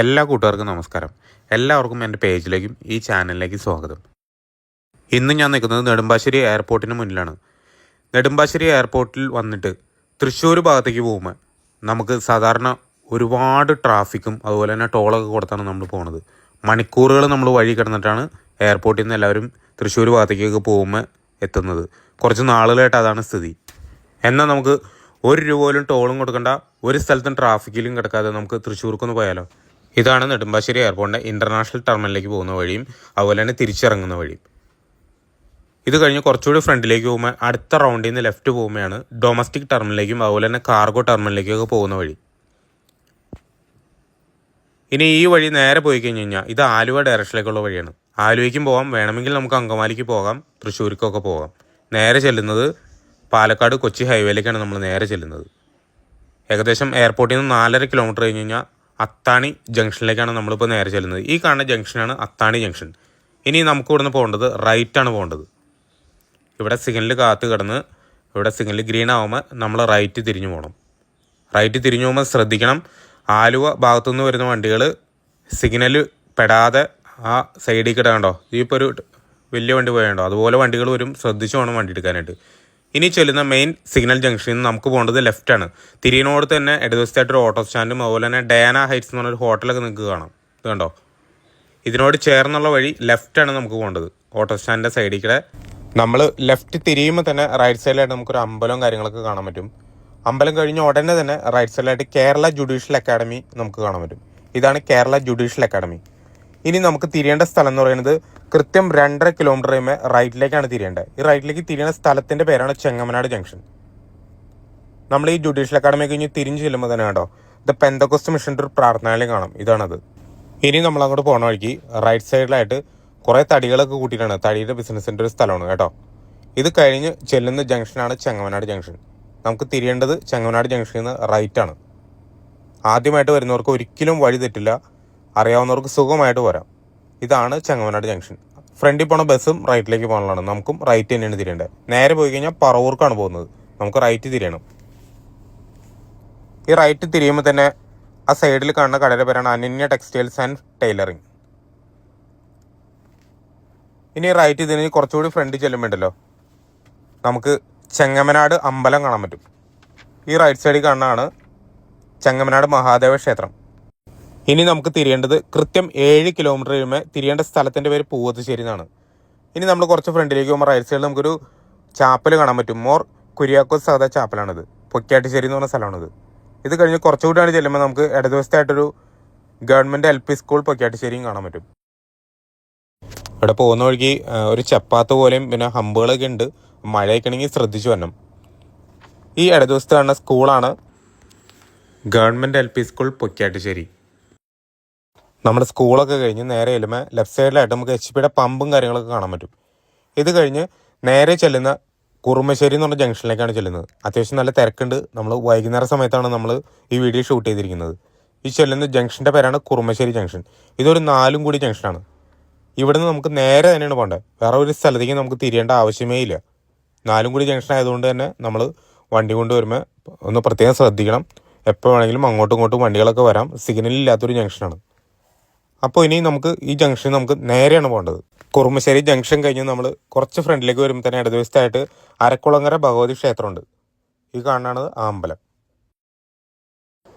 എല്ലാ കൂട്ടുകാർക്കും നമസ്കാരം. എല്ലാവർക്കും എന്റെ പേജിലേക്കും ഈ ചാനലിലേക്കും സ്വാഗതം. ഇന്ന് ഞാൻ നിൽക്കുന്നത് നെടുമ്പാശ്ശേരി എയർപോർട്ടിന് മുന്നിലാണ്. നെടുമ്പാശ്ശേരി എയർപോർട്ടിൽ വന്നിട്ട് തൃശ്ശൂർ ഭാഗത്തേക്ക് പോകുമ്പോൾ നമുക്ക് സാധാരണ ഒരുപാട് ട്രാഫിക്കും അതുപോലെ തന്നെ ടോളൊക്കെ കൊടുത്താണ് നമ്മൾ പോകുന്നത് മണിക്കൂറുകൾ നമ്മൾ വഴി കിടന്നിട്ടാണ് എയർപോർട്ടിൽ നിന്ന് എല്ലാവരും തൃശ്ശൂർ ഭാഗത്തേക്കൊക്കെ പോകുമ്പോൾ എത്തുന്നത്. കുറച്ച് നാളുകളായിട്ട് അതാണ് സ്ഥിതി. എന്നാൽ നമുക്ക് ഒരു രൂപ പോലും ടോളും കൊടുക്കണ്ട ഒരു സ്ഥലത്തും ട്രാഫിക്കിലും കിടക്കാതെ നമുക്ക് തൃശ്ശൂർക്കൊന്ന് പോയാലോ? ഇതാണ് നെടുമ്പാശ്ശേരി എയർപോർട്ടിന്റെ ഇന്റർനാഷണൽ ടെർമിനലിലേക്ക് പോകുന്ന വഴിയും അതുപോലെ തന്നെ തിരിച്ചിറങ്ങുന്ന വഴിയും. ഇത് കഴിഞ്ഞ് കുറച്ചുകൂടി ഫ്രണ്ടിലേക്ക് പോകുമ്പോൾ അടുത്ത റൗണ്ടിൽ നിന്ന് ലെഫ്റ്റ് പോകുമ്പോഴാണ് ഡൊമസ്റ്റിക് ടെർമിനലിലേക്കും അതുപോലെ തന്നെ കാർഗോ ടെർമിനലിലേക്കൊക്കെ പോകുന്ന വഴി. ഇനി ഈ വഴി നേരെ പോയി കഴിഞ്ഞ് കഴിഞ്ഞാൽ ഇത് ആലുവ ഡയറക്ഷനിലേക്കുള്ള വഴിയാണ്. ആലുവയ്ക്കും പോകാം വേണമെങ്കിൽ നമുക്ക് അങ്കമാലിക്ക് പോകാം. തൃശ്ശൂർക്കൊക്കെ പോകാം. നേരെ ചെല്ലുന്നത് പാലക്കാട് കൊച്ചി ഹൈവേയിലേക്കാണ് നമ്മൾ നേരെ ചെല്ലുന്നത്. ഏകദേശം എയർപോർട്ടിൽ നിന്ന് നാലര കിലോമീറ്റർ കഴിഞ്ഞ് കഴിഞ്ഞാൽ അത്താണി ജംഗ്ഷനിലേക്കാണ് നമ്മളിപ്പോൾ നേരെ ചെല്ലുന്നത്. ഈ കാണുന്ന ജംഗ്ഷനാണ് അത്താണി ജംഗ്ഷൻ. ഇനി നമുക്ക് ഇവിടുന്ന് പോകേണ്ടത് റൈറ്റാണ് പോകേണ്ടത്. ഇവിടെ സിഗ്നൽ കാത്ത് കിടന്ന് ഇവിടെ സിഗ്നൽ ഗ്രീൻ ആവുമ്പോൾ നമ്മൾ റൈറ്റ് തിരിഞ്ഞു പോകണം റൈറ്റ് തിരിഞ്ഞു പോകുമ്പോൾ ശ്രദ്ധിക്കണം. ആലുവ ഭാഗത്തുനിന്ന് വരുന്ന വണ്ടികൾ സിഗ്നൽ പെടാതെ ആ സൈഡിൽ കിടക്കണ്ടോ ഇപ്പോൾ ഒരു വലിയ വണ്ടി പോയാണ്ടോ? അതുപോലെ വണ്ടികൾ വരും. ശ്രദ്ധിച്ചു വേണം വണ്ടി എടുക്കാനായിട്ട്. ഇനി ചെല്ലുന്ന മെയിൻ സിഗ്നൽ ജംഗ്ഷനിൽ നിന്ന് നമുക്ക് പോകേണ്ടത് ലെഫ്റ്റ് ആണ്. തിരിയനോട് തന്നെ ഇടതുവശത്തായിട്ടൊരു ഓട്ടോ സ്റ്റാൻഡും അതുപോലെ തന്നെ ഡയാന ഹൈറ്റ്സ് എന്ന് പറഞ്ഞൊരു ഹോട്ടലൊക്കെ നിങ്ങൾക്ക് കാണാം. ഇത് കണ്ടോ? ഇതിനോട് ചേർന്നുള്ള വഴി ലെഫ്റ്റ് ആണ് നമുക്ക് പോകേണ്ടത്. ഓട്ടോ സ്റ്റാൻഡിന്റെ സൈഡിൽ കൂടെ. നമ്മൾ ലെഫ്റ്റ് തിരിയുമ്പോൾ തന്നെ റൈറ്റ് സൈഡിലായിട്ട് നമുക്കൊരു അമ്പലവും കാര്യങ്ങളൊക്കെ കാണാൻ പറ്റും. അമ്പലം കഴിഞ്ഞ ഉടനെ തന്നെ റൈറ്റ് സൈഡിലായിട്ട് കേരള ജുഡീഷ്യൽ അക്കാഡമി നമുക്ക് കാണാൻ പറ്റും. ഇതാണ് കേരള ജുഡീഷ്യൽ അക്കാഡമി ഇനി നമുക്ക് തിരിയേണ്ട സ്ഥലം എന്ന് പറയുന്നത് കൃത്യം രണ്ടര കിലോമീറ്റർ കഴിയുമ്പോൾ റൈറ്റിലേക്കാണ് തിരിയേണ്ടത്. ഈ റൈറ്റിലേക്ക് തിരിയുന്ന സ്ഥലത്തിന്റെ പേരാണ് ചെങ്ങമനാട് ജംഗ്ഷൻ നമ്മൾ ഈ ജുഡീഷ്യൽ അക്കാഡമി കഴിഞ്ഞ് തിരിഞ്ഞു ചെല്ലുമ്പോൾ തന്നെ കണ്ടോ ദ പെന്തക്കോസ്റ്റ് മിഷന്റെ ഒരു പ്രാർത്ഥനാലയം കാണാം. ഇതാണത്. ഇനി നമ്മൾ അങ്ങോട്ട് പോണ വഴിക്ക് റൈറ്റ് സൈഡിലായിട്ട് കുറേ തടികളൊക്കെ കൂട്ടിയിട്ടാണ് തടിയുടെ ബിസിനസ്സിന്റെ ഒരു സ്ഥലമാണ് കേട്ടോ. ഇത് കഴിഞ്ഞ് ചെല്ലുന്ന ജംഗ്ഷനാണ് ചെങ്ങമനാട് ജംഗ്ഷൻ നമുക്ക് തിരിയേണ്ടത് ചെങ്ങമനാട് ജംഗ്ഷനിൽ നിന്ന് റൈറ്റ് ആണ്. ആദ്യമായിട്ട് വരുന്നവർക്ക് ഒരിക്കലും വഴി തെറ്റില്ല. അറിയാവുന്നവർക്ക് സുഖമായിട്ട് വരാം ഇതാണ് ചെങ്ങമനാട് ജംഗ്ഷൻ. ഫ്രണ്ടിൽ പോണ ബസ്സും റൈറ്റിലേക്ക് പോകാനുള്ളതാണ്. നമുക്കും റൈറ്റ് തന്നെയാണ് തിരിയേണ്ടത്. നേരെ പോയി കഴിഞ്ഞാൽ പറവൂർക്കാണ് പോകുന്നത്. നമുക്ക് റൈറ്റ് തിരിയണം. ഈ റൈറ്റ് തിരിയുമ്പോൾ തന്നെ ആ സൈഡിൽ കാണുന്ന കടയുടെ പേരാണ് അനന്യ ടെക്സ്റ്റൈൽസ് ആൻഡ് ടൈലറിങ് ഇനി റൈറ്റ് ഇതിന് കുറച്ചുകൂടി ഫ്രണ്ടിൽ ചെല്ലുമ്പോണ്ടല്ലോ നമുക്ക് ചെങ്ങമനാട് അമ്പലം കാണാൻ പറ്റും. ഈ റൈറ്റ് സൈഡിൽ കാണുന്നതാണ് ചെങ്ങമനാട് മഹാദേവ ക്ഷേത്രം. ഇനി നമുക്ക് തിരിയേണ്ടത് കൃത്യം ഏഴ് കിലോമീറ്റർ കഴിയുമ്പോൾ തിരിയേണ്ട സ്ഥലത്തിന്റെ പേര് പൂവത്തുശ്ശേരി എന്നാണ്. ഇനി നമ്മൾ കുറച്ച് ഫ്രണ്ടിലേക്ക് പോകുമ്പോൾ റൈറ്റ് സൈഡിൽ നമുക്കൊരു ചാപ്പൽ കാണാൻ പറ്റും. മോർ കുര്യാക്കോസ് സാധാ ചാപ്പലാണിത് പൊക്കിയാട്ടിശ്ശേരി എന്ന് പറഞ്ഞ സ്ഥലമാണിത്. ഇത് കഴിഞ്ഞ് കുറച്ചുകൂടിയാണ് ചെല്ലുമ്പോൾ നമുക്ക് ഇടതുവശത്തായിട്ടൊരു ഗവൺമെന്റ് എൽ പി സ്കൂൾ പൊക്കിയാട്ടിശ്ശേരിയും കാണാൻ പറ്റും. ഇവിടെ പോകുന്ന വഴിക്ക് ഒരു ചപ്പാത്ത് പോലെയും പിന്നെ ഹമ്പുകളൊക്കെ ഉണ്ട്. മഴയൊക്കെ ആണെങ്കിൽ ശ്രദ്ധിച്ചു വരണം. ഈ ഇടതുവശത്ത് കാണുന്ന സ്കൂളാണ് government L P school Pokkattusseri നമ്മുടെ സ്കൂളൊക്കെ കഴിഞ്ഞ് നേരെ ചെല്ലുമ്പോൾ ലെഫ്റ്റ് സൈഡിലായിട്ട് നമുക്ക് എച്ച് പിയുടെ പമ്പും കാര്യങ്ങളൊക്കെ കാണാൻ പറ്റും. ഇത് കഴിഞ്ഞ് നേരെ ചെല്ലുന്ന കുറുമശ്ശേരി എന്ന് പറഞ്ഞ ജംഗ്ഷനിലേക്കാണ് ചെല്ലുന്നത്. അത്യാവശ്യം നല്ല തിരക്കുണ്ട്. നമ്മൾ വൈകുന്നേര സമയത്താണ് നമ്മൾ ഈ വീഡിയോ ഷൂട്ട് ചെയ്തിരിക്കുന്നത്. ഈ ചെല്ലുന്ന ജംഗ്ഷന്റെ പേരാണ് കുറുമശ്ശേരി ജംഗ്ഷൻ. ഇതൊരു നാലും കൂടി ജംഗ്ഷനാണ്. ഇവിടെ നിന്ന് നമുക്ക് നേരെ തന്നെയാണ് പോകേണ്ടത് വേറെ ഒരു സ്ഥലത്തേക്ക് നമുക്ക് തിരിയേണ്ട ആവശ്യമേ ഇല്ല. നാലും കൂടി ജംഗ്ഷൻ ആയതുകൊണ്ട് തന്നെ നമ്മൾ വണ്ടി കൊണ്ടുവരുമ്പോൾ ഒന്ന് പ്രത്യേകം ശ്രദ്ധിക്കണം. എപ്പോൾ വേണമെങ്കിലും അങ്ങോട്ടും ഇങ്ങോട്ടും വണ്ടികളൊക്കെ വരാം. സിഗ്നൽ ഇല്ലാത്തൊരു ജംഗ്ഷനാണ്. അപ്പോൾ ഇനി നമുക്ക് ഈ ജംഗ്ഷൻ നമുക്ക് നേരെയാണ് പോകേണ്ടത്. കുറുമശ്ശേരി ജംഗ്ഷൻ കഴിഞ്ഞ് നമ്മൾ കുറച്ച് ഫ്രണ്ടിലേക്ക് വരുമ്പോൾ തന്നെ ഇടതുവശത്തായിട്ട് അരക്കുളങ്ങര ഭഗവതി ക്ഷേത്രമുണ്ട്. ഈ കാണുന്നതാണ് ആ അമ്പലം.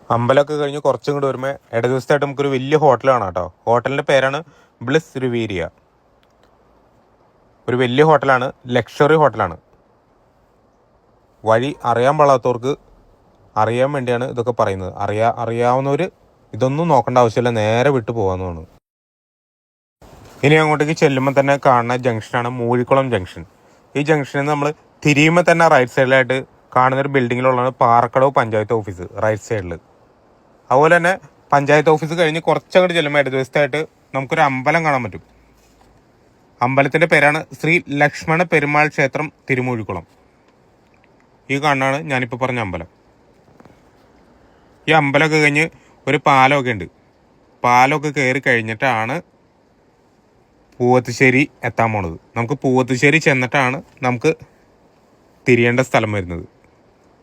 അമ്പലമൊക്കെ കഴിഞ്ഞ് കുറച്ചും കൂടി വരുമ്പോൾ ഇടതുവശത്തായിട്ട് നമുക്കൊരു വലിയ ഹോട്ടൽ കാണാം കേട്ടോ. ഹോട്ടലിന്റെ പേരാണ് ബ്ലിസ് റിവീരിയ ഒരു വലിയ ഹോട്ടലാണ് ലക്ഷറി ഹോട്ടലാണ് വഴി അറിയാൻ പാടാത്തവർക്ക് അറിയാൻ വേണ്ടിയാണ് ഇതൊക്കെ പറയുന്നത്. അറിയാ അറിയാവുന്നവർ ഇതൊന്നും നോക്കേണ്ട ആവശ്യമില്ല നേരെ വിട്ടു പോകാവുന്നതാണ് ഇനി അങ്ങോട്ടേക്ക് ചെല്ലുമ്പോൾ തന്നെ കാണുന്ന ജംഗ്ഷനാണ് മൂഴിക്കുളം ജംഗ്ഷൻ ഈ ജംഗ്ഷനിൽ നമ്മൾ തിരിയുമ്പോൾ തന്നെ റൈറ്റ് സൈഡിലായിട്ട് കാണുന്ന ഒരു ബിൽഡിങ്ങിലുള്ളതാണ് പാറക്കടവ് പഞ്ചായത്ത് ഓഫീസ് റൈറ്റ് സൈഡിൽ അതുപോലെ തന്നെ പഞ്ചായത്ത് ഓഫീസ് കഴിഞ്ഞ് കുറച്ചങ്ങോട്ട് ചെല്ലുമ്പോൾ ഇടതുവശത്തായിട്ട് നമുക്കൊരു അമ്പലം കാണാൻ പറ്റും. അമ്പലത്തിന്റെ പേരാണ് ശ്രീ ലക്ഷ്മണ പെരുമാൾ ക്ഷേത്രം തിരുമൂഴിക്കുളം. ഈ കാണാണ് ഞാനിപ്പോൾ പറഞ്ഞ അമ്പലം. ഈ അമ്പലമൊക്കെ കഴിഞ്ഞ് ഒരു പാലമൊക്കെ ഉണ്ട്. പാലമൊക്കെ കയറി കഴിഞ്ഞിട്ടാണ് പൂവത്തുശ്ശേരി എത്താൻ പോണത്. നമുക്ക് പൂവത്തുശ്ശേരി ചെന്നിട്ടാണ് നമുക്ക് തിരിയേണ്ട സ്ഥലം വരുന്നത്.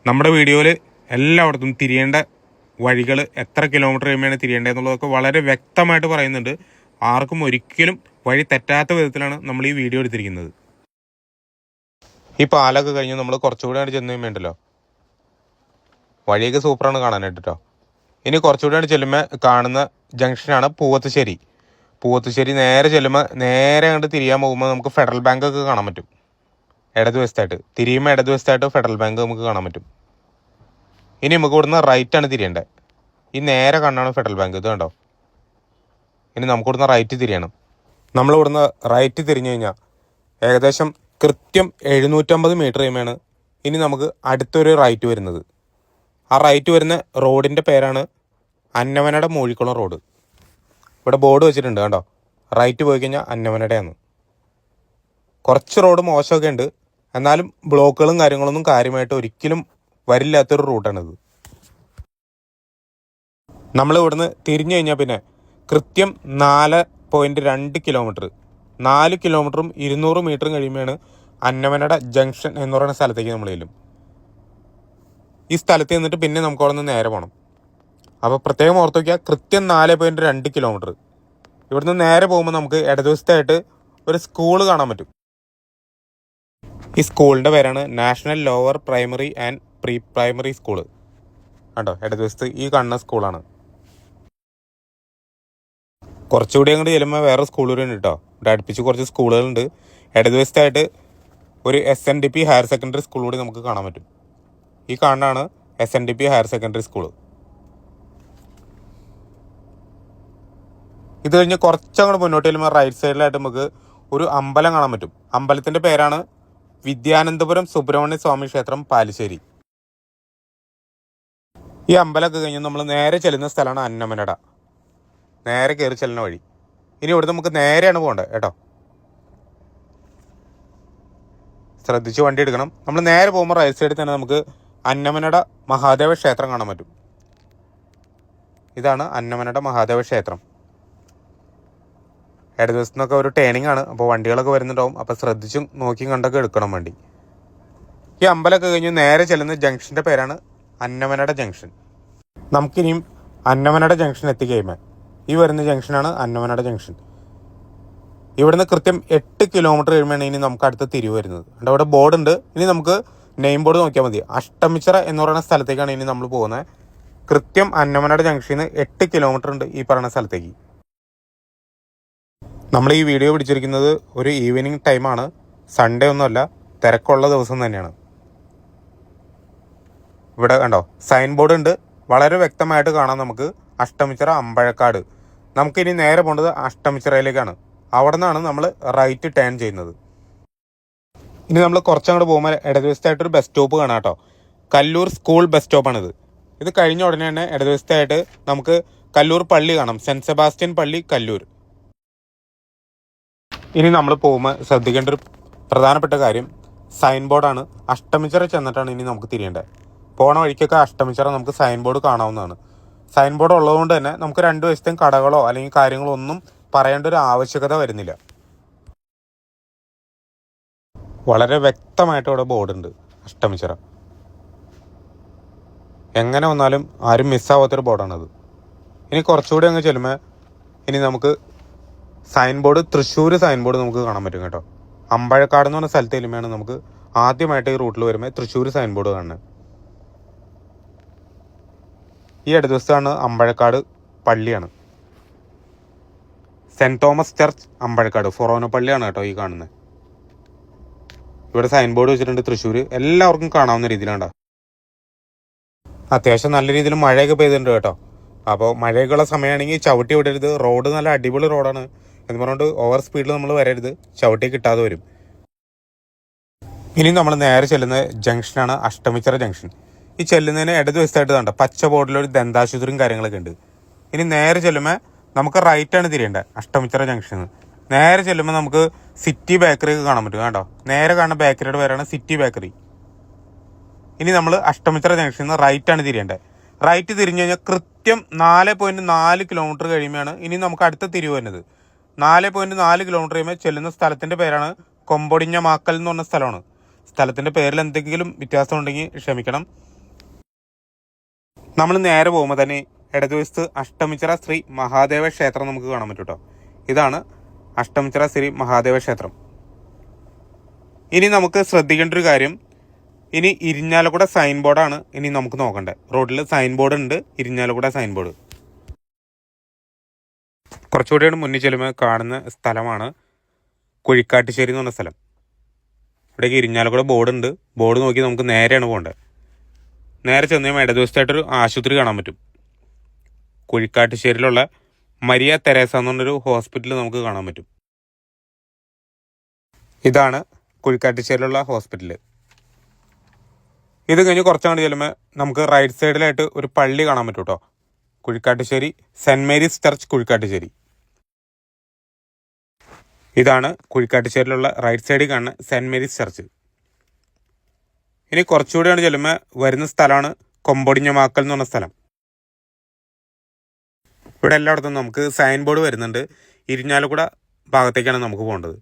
നമ്മുടെ വീഡിയോയിൽ എല്ലായിടത്തും തിരിയേണ്ട വഴികൾ എത്ര കിലോമീറ്റർ കഴിയുമ്പോഴാണ് തിരിയേണ്ടതെന്നുള്ളതൊക്കെ വളരെ വ്യക്തമായിട്ട് പറയുന്നുണ്ട്. ആർക്കും ഒരിക്കലും വഴി തെറ്റാത്ത വിധത്തിലാണ് നമ്മൾ ഈ വീഡിയോ എടുത്തിരിക്കുന്നത്. ഈ പാലൊക്കെ കഴിഞ്ഞ് നമ്മൾ കുറച്ചുകൂടെ ചെന്ന് കഴിയുമ്പോണ്ടല്ലോ വഴിയൊക്കെ സൂപ്പറാണ് കാണാനായിട്ട് കേട്ടോ ഇനി കുറച്ചുകൂടി ചെല്ലുമ്പോൾ കാണുന്ന ജംഗ്ഷനാണ് പൂവത്തുശ്ശേരി. പൂവത്തുശ്ശേരി നേരെ ചെല്ലുമ്പോൾ നേരെ അങ്ങോട്ട് തിരിയാൻ പോകുമ്പോൾ നമുക്ക് ഫെഡറൽ ബാങ്ക് ഒക്കെ കാണാൻ പറ്റും. ഇടതുവശത്തായിട്ട്. തിരിയുമ്പോൾ ഇടതുവശത്തായിട്ട് ഫെഡറൽ ബാങ്ക് നമുക്ക് കാണാൻ പറ്റും. ഇനി നമുക്ക് ഇവിടുന്ന് റൈറ്റാണ് തിരിയേണ്ടത്. ഈ നേരെ കണ്ണാണ് ഫെഡറൽ ബാങ്ക്. ഇത് കണ്ടോ? ഇനി നമുക്ക് ഇവിടുന്ന് റൈറ്റ് തിരിയണം. നമ്മൾ ഇവിടുന്ന് റൈറ്റ് തിരിഞ്ഞു കഴിഞ്ഞാൽ ഏകദേശം കൃത്യം എഴുന്നൂറ്റമ്പത് മീറ്റർ കഴിയുമ്പോഴാണ് ഇനി നമുക്ക് അടുത്തൊരു റൈറ്റ് വരുന്നത്. ആ റൈറ്റ് വരുന്ന റോഡിന്റെ പേരാണ് അന്നമനയുടെ മൂഴിക്കുളം റോഡ്. ഇവിടെ ബോർഡ് വെച്ചിട്ടുണ്ട് കണ്ടോ? റൈറ്റ് പോയി കഴിഞ്ഞാൽ അന്നമനയുടെയാണ് കുറച്ച് റോഡ് മോശമൊക്കെ ഉണ്ട്. എന്നാലും ബ്ലോക്കുകളും കാര്യങ്ങളൊന്നും കാര്യമായിട്ട് ഒരിക്കലും വരില്ലാത്തൊരു റൂട്ടാണിത്. നമ്മൾ ഇവിടുന്ന് തിരിഞ്ഞു കഴിഞ്ഞാൽ പിന്നെ കൃത്യം നാല് പോയിന്റ് രണ്ട് കിലോമീറ്റർ. നാല് കിലോമീറ്ററും ഇരുന്നൂറ് മീറ്ററും കഴിയുമ്പോഴാണ് അന്നവനട ജംഗ്ഷൻ എന്ന് പറയുന്ന സ്ഥലത്തേക്ക് നമ്മൾ ചെല്ലും. ഈ സ്ഥലത്ത് നിന്നിട്ട് പിന്നെ നമുക്ക് അവിടെ നിന്ന് നേരെ പോകണം അപ്പോൾ പ്രത്യേകം ഓർത്ത് നോക്കിയാൽ കൃത്യം നാല് പോയിന്റ് രണ്ട് കിലോമീറ്റർ ഇവിടുന്ന് നേരെ പോകുമ്പോൾ നമുക്ക് ഇടതുവശത്തായിട്ട് ഒരു സ്കൂൾ കാണാൻ പറ്റും. ഈ സ്കൂളിന്റെ പേരാണ് national lower primary and pre primary school കണ്ടോ? ഇടതുവശത്ത് ഈ കാണുന്ന സ്കൂളാണ് കുറച്ചുകൂടി അങ്ങോട്ട് ചെല്ലുമ്പോൾ വേറെ സ്കൂളുകളുണ്ട് കേട്ടോ ഇവിടെ അടുപ്പിച്ച് കുറച്ച് സ്കൂളുകളുണ്ട് ഇടതുവശത്തായിട്ട് ഒരു S N D P higher secondary school കൂടി നമുക്ക് കാണാൻ പറ്റും. ഈ കാണാണ് S N D P higher secondary school ഇത് കഴിഞ്ഞ് കുറച്ചങ്ങോട്ട് മുന്നോട്ട് ചെല്ലുമ്പോൾ റൈറ്റ് സൈഡിലായിട്ട് നമുക്ക് ഒരു അമ്പലം കാണാൻ പറ്റും. അമ്പലത്തിന്റെ പേരാണ് വിദ്യാനന്തപുരം സുബ്രഹ്മണ്യ സ്വാമി ക്ഷേത്രം പാലശ്ശേരി. ഈ അമ്പലമൊക്കെ കഴിഞ്ഞ് നമ്മൾ നേരെ ചെല്ലുന്ന സ്ഥലമാണ് അന്നമനട. നേരെ കയറി ചെല്ലുന്ന വഴി. ഇനി ഇവിടുന്ന് നമുക്ക് നേരെയാണ് പോകേണ്ടത് കേട്ടോ? ശ്രദ്ധിച്ച് വണ്ടി എടുക്കണം. നമ്മൾ നേരെ പോകുമ്പോൾ റൈറ്റ് സൈഡിൽ തന്നെ നമുക്ക് അന്നമനട മഹാദേവ ക്ഷേത്രം കാണാൻ പറ്റും. ഇതാണ് അന്നമനട മഹാദേവ ക്ഷേത്രം. ഇടതുവശത്തു നിന്നൊക്കെ ഒരു ടേണിംഗ് ആണ്. അപ്പോൾ വണ്ടികളൊക്കെ വരുന്നുണ്ടാവും. അപ്പോൾ ശ്രദ്ധിച്ചും നോക്കിയും കണ്ടൊക്കെ എടുക്കണം വണ്ടി. ഈ അമ്പലമൊക്കെ കഴിഞ്ഞ് നേരെ ചെല്ലുന്ന ജംഗ്ഷന്റെ പേരാണ് അന്നമനട ജംഗ്ഷൻ. നമുക്കിനിയും അന്നമനട ജംഗ്ഷൻ എത്തിക്കഴിയുമ്പോൾ ഈ വരുന്ന ജംഗ്ഷനാണ് അന്നമനട ജംഗ്ഷൻ. ഇവിടുന്ന് കൃത്യം എട്ട് കിലോമീറ്റർ കഴിയുമ്പോഴാണ് ഇനി നമുക്ക് അടുത്ത തിരിവ് വരുന്നത്. അവിടെ ബോർഡ് ഉണ്ട് ഇനി നമുക്ക് നെയിം ബോർഡ് നോക്കിയാൽ മതി. അഷ്ടമിച്ചിറ എന്ന് പറയുന്ന സ്ഥലത്തേക്കാണ് ഇനി നമ്മൾ പോകുന്നത്. കൃത്യം അന്നമനട ജംഗ്ഷനിൽ നിന്ന് എട്ട് കിലോമീറ്റർ ഉണ്ട് ഈ പറയുന്ന സ്ഥലത്തേക്ക്. നമ്മൾ ഈ വീഡിയോ പിടിച്ചിരിക്കുന്നത് ഒരു ഈവനിങ് ടൈമാണ് സൺഡേ ഒന്നുമല്ല തിരക്കുള്ള ദിവസം തന്നെയാണ്. ഇവിടെ കണ്ടോ സൈൻ ബോർഡ് ഉണ്ട്. വളരെ വ്യക്തമായിട്ട് കാണാം നമുക്ക്. അഷ്ടമിച്ചിറ അമ്പഴക്കാട്. നമുക്കിനി നേരെ പോകേണ്ടത് അഷ്ടമിച്ചിറയിലേക്കാണ് അവിടെ നിന്നാണ് നമ്മൾ റൈറ്റ് ടേൺ ചെയ്യുന്നത്. ഇനി നമ്മൾ കുറച്ചങ്ങോട്ട് പോകുമ്പോൾ ഇടതുവശത്തായിട്ടൊരു ബസ് സ്റ്റോപ്പ് കാണാം കേട്ടോ കല്ലൂർ സ്കൂൾ ബസ് സ്റ്റോപ്പാണിത് ഇത് കഴിഞ്ഞ ഉടനെ തന്നെ ഇടതുവശത്തായിട്ട് നമുക്ക് കല്ലൂർ പള്ളി കാണാം. സെന്റ് സെബാസ്റ്റ്യൻ പള്ളി കല്ലൂർ. ഇനി നമ്മൾ പോകുമ്പോൾ ശ്രദ്ധിക്കേണ്ട ഒരു പ്രധാനപ്പെട്ട കാര്യം സൈൻ ബോർഡാണ് അഷ്ടമിച്ചിറ ചെന്നിട്ടാണ് ഇനി നമുക്ക് തിരിയേണ്ടത്. പോണ വഴിക്കൊക്കെ അഷ്ടമിച്ചിറ നമുക്ക് സൈൻ ബോർഡ് കാണാവുന്നതാണ്. സൈൻ ബോർഡ് ഉള്ളതുകൊണ്ട് തന്നെ നമുക്ക് രണ്ട് വശത്തെയും കടകളോ അല്ലെങ്കിൽ കാര്യങ്ങളോ ഒന്നും പറയേണ്ട ഒരു ആവശ്യകത വരുന്നില്ല. വളരെ വ്യക്തമായിട്ട് അവിടെ ബോർഡുണ്ട്. അഷ്ടമിച്ചിറ എങ്ങനെ വന്നാലും ആരും മിസ്സാവാത്തൊരു ബോർഡാണത്. ഇനി കുറച്ചുകൂടി അങ്ങ് ചെല്ലുമ്പോൾ ഇനി നമുക്ക് sign board Thrissur sign board നമുക്ക് കാണാൻ പറ്റും കേട്ടോ. അമ്പഴക്കാട് എന്ന് പറഞ്ഞ സ്ഥലത്ത് ചെല്ലുമ്പോഴാണ് നമുക്ക് ആദ്യമായിട്ട് ഈ റൂട്ടിൽ വരുമ്പോൾ തൃശ്ശൂർ സൈൻ ബോർഡ് കാണുന്നത്. ഈ അടുത്ത ദിവസമാണ് അമ്പഴക്കാട് പള്ളിയാണ്. സെന്റ് തോമസ് ചർച്ച് അമ്പഴക്കാട് ഫൊറോന പള്ളിയാണ് കേട്ടോ ഈ കാണുന്നത്. ഇവിടെ സൈൻ ബോർഡ് വെച്ചിട്ടുണ്ട് തൃശ്ശൂർ എല്ലാവർക്കും കാണാവുന്ന രീതിയിലാണ് അത്യാവശ്യം നല്ല രീതിയിൽ മഴയൊക്കെ പെയ്തിട്ടുണ്ട് കേട്ടോ. അപ്പോൾ മഴയൊക്കെയുള്ള സമയമാണെങ്കിൽ ചവിട്ടി വിടരുത്. റോഡ് നല്ല അടിപൊളി റോഡാണ്. എന്ന് പറഞ്ഞുകൊണ്ട് ഓവർ സ്പീഡിൽ നമ്മൾ വരരുത്. ചവിട്ടി കിട്ടാതെ വരും. ഇനി നമ്മൾ നേരെ ചെല്ലുന്ന ജംഗ്ഷനാണ് അഷ്ടമിച്ചിറ ജംഗ്ഷൻ ഈ ചെല്ലുന്നതിന് ഇടതുവശത്തായിട്ട് കണ്ട? പച്ച ബോർഡിലൊരു ദന്താശുപത്രിയും കാര്യങ്ങളൊക്കെ ഉണ്ട്. ഇനി നേരെ ചെല്ലുമ്പോൾ നമുക്ക് റൈറ്റാണ് തിരിയേണ്ടത്. അഷ്ടമിച്ചിറ ജംഗ്ഷനിൽ നേരെ ചെല്ലുമ്പോൾ നമുക്ക് സിറ്റി ബേക്കറി ഒക്കെ കാണാൻ പറ്റും കേട്ടോ. നേരെ കാണുന്ന ബേക്കറിയുടെ പേരാണ് സിറ്റി ബേക്കറി ഇനി നമ്മൾ അഷ്ടമിത്ര ജംഗ്ഷനിൽ നിന്ന് റൈറ്റ് ആണ് തിരിയേണ്ടത്. റൈറ്റ് തിരിഞ്ഞു കഴിഞ്ഞാൽ കൃത്യം നാല് പോയിന്റ് നാല് കിലോമീറ്റർ കഴിയുമ്പോഴാണ് ഇനി നമുക്ക് അടുത്ത തിരിവ് വരുന്നത്. നാല് പോയിന്റ് നാല് കിലോമീറ്റർ കഴിയുമ്പോൾ ചെല്ലുന്ന സ്ഥലത്തിന്റെ പേരാണ് കൊമ്പൊടിഞ്ഞ മാക്കൽ എന്ന് പറഞ്ഞ സ്ഥലമാണ്. സ്ഥലത്തിന്റെ പേരിൽ എന്തെങ്കിലും വ്യത്യാസം ഉണ്ടെങ്കിൽ ക്ഷമിക്കണം. നമ്മൾ നേരെ പോകുമ്പോൾ തന്നെ ഇടതുവശത്ത് അഷ്ടമിച്ചിറ ശ്രീ മഹാദേവ ക്ഷേത്രം നമുക്ക് കാണാൻ പറ്റും കേട്ടോ. ഇതാണ് അഷ്ടമിച്ചിറ ശ്രീ മഹാദേവ ക്ഷേത്രം. ഇനി നമുക്ക് ശ്രദ്ധിക്കേണ്ട ഒരു കാര്യം ഇനി ഇരിഞ്ഞാലക്കുട സൈൻ ബോർഡാണ് ഇനി നമുക്ക് നോക്കേണ്ടത് റോഡിൽ സൈൻ ബോർഡ് ഉണ്ട് ഇരിഞ്ഞാലക്കുട സൈൻ ബോർഡ് കുറച്ചുകൂടിയാണ് മുന്നിൽ ചെല്ലുമ്പോൾ കാണുന്ന സ്ഥലമാണ് കുഴിക്കാട്ടുശ്ശേരി എന്ന് പറഞ്ഞ സ്ഥലം. ഇവിടേക്ക് ഇരിഞ്ഞാലക്കുട ബോർഡ് ഉണ്ട് ബോർഡ് നോക്കി നമുക്ക് നേരെയാണ് പോകേണ്ടത് നേരെ ചെന്ന് കഴിയുമ്പോൾ ഇടതുവശത്തായിട്ടൊരു ആശുപത്രി കാണാൻ പറ്റും. കുഴിക്കാട്ടുശ്ശേരിയിലുള്ള മരിയ തെരേസ എന്ന് പറഞ്ഞൊരു ഹോസ്പിറ്റൽ നമുക്ക് കാണാൻ പറ്റും. ഇതാണ് കുഴിക്കാട്ടിച്ചേരിലുള്ള ഹോസ്പിറ്റൽ ഇത് കഴിഞ്ഞ് കുറച്ചങ്ങോട്ട് ചെല്ലുമ്പോൾ നമുക്ക് റൈറ്റ് സൈഡിലായിട്ട് ഒരു പള്ളി കാണാൻ പറ്റും കേട്ടോ Kuzhikattussery saint Mary's church Kuzhikattussery ഇതാണ് കുഴിക്കാട്ടുശ്ശേരിയിലുള്ള റൈറ്റ് സൈഡിൽ കാണുന്ന സെന്റ് മേരീസ് ചർച്ച്. ഇനി കുറച്ചുകൂടിയാണ് ചെല്ലുമ്പോൾ വരുന്ന സ്ഥലമാണ് കൊമ്പൊടിഞ്ഞമാക്കൽ എന്ന് പറഞ്ഞ സ്ഥലം. ഇവിടെ എല്ലായിടത്തും നമുക്ക് സൈൻ ബോർഡ് വരുന്നുണ്ട്. ഇരിഞ്ഞാലക്കുട ഭാഗത്തേക്കാണ് നമുക്ക് പോകേണ്ടത്.